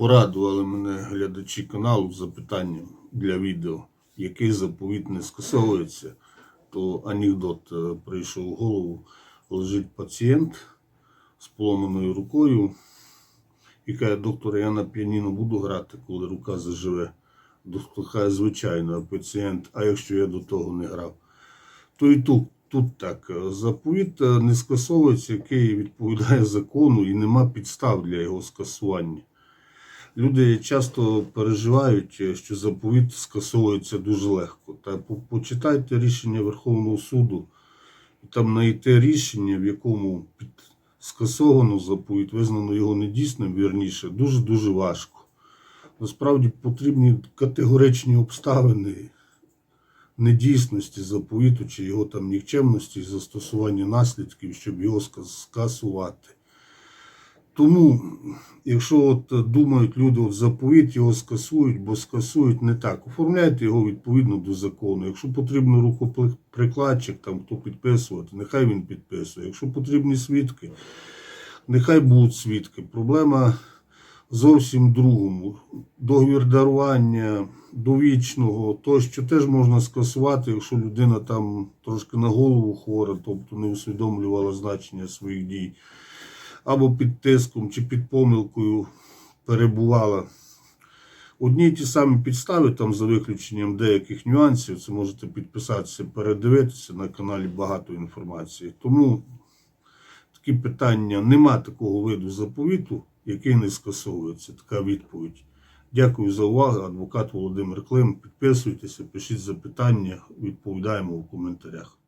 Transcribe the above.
Порадували мене глядачі каналу запитанням для відео, який заповіт не скасовується. То анекдот е, прийшов в голову. Лежить пацієнт з поломаною рукою і каже, доктор, я на піаніно буду грати, коли рука заживе. Доктор каже, звичайно, а пацієнт, а якщо я до того не грав. То і тут, тут так. е, Заповіт е, не скасовується, який відповідає закону, і нема підстав для його скасування. Люди часто переживають, що заповіт скасовується дуже легко. Та почитайте рішення Верховного суду, і там знайти рішення, в якому під скасовано заповіт, визнано його недійсним, вірніше, дуже-дуже важко. Насправді потрібні категоричні обставини недійсності заповіту чи його там нікчемності і застосування наслідків, щоб його скасувати. Тому, якщо от думають люди, от заповіт його скасують, бо скасують не так, оформляйте його відповідно до закону. Якщо потрібно рукоприкладчик, там хто підписувати, нехай він підписує. Якщо потрібні свідки, нехай будуть свідки. Проблема зовсім другому. Договір дарування довічного, тощо теж можна скасувати, якщо людина там трошки на голову хвора, тобто не усвідомлювала значення своїх дій, або під тиском чи під помилкою перебувала. Одні й ті самі підстави, там за виключенням деяких нюансів, це можете підписатися, передивитися на каналі багато інформації. Тому такі питання, нема такого виду заповіту, який не скасовується. Така відповідь. Дякую за увагу. Адвокат Володимир Клим. Підписуйтеся, пишіть запитання, відповідаємо у коментарях.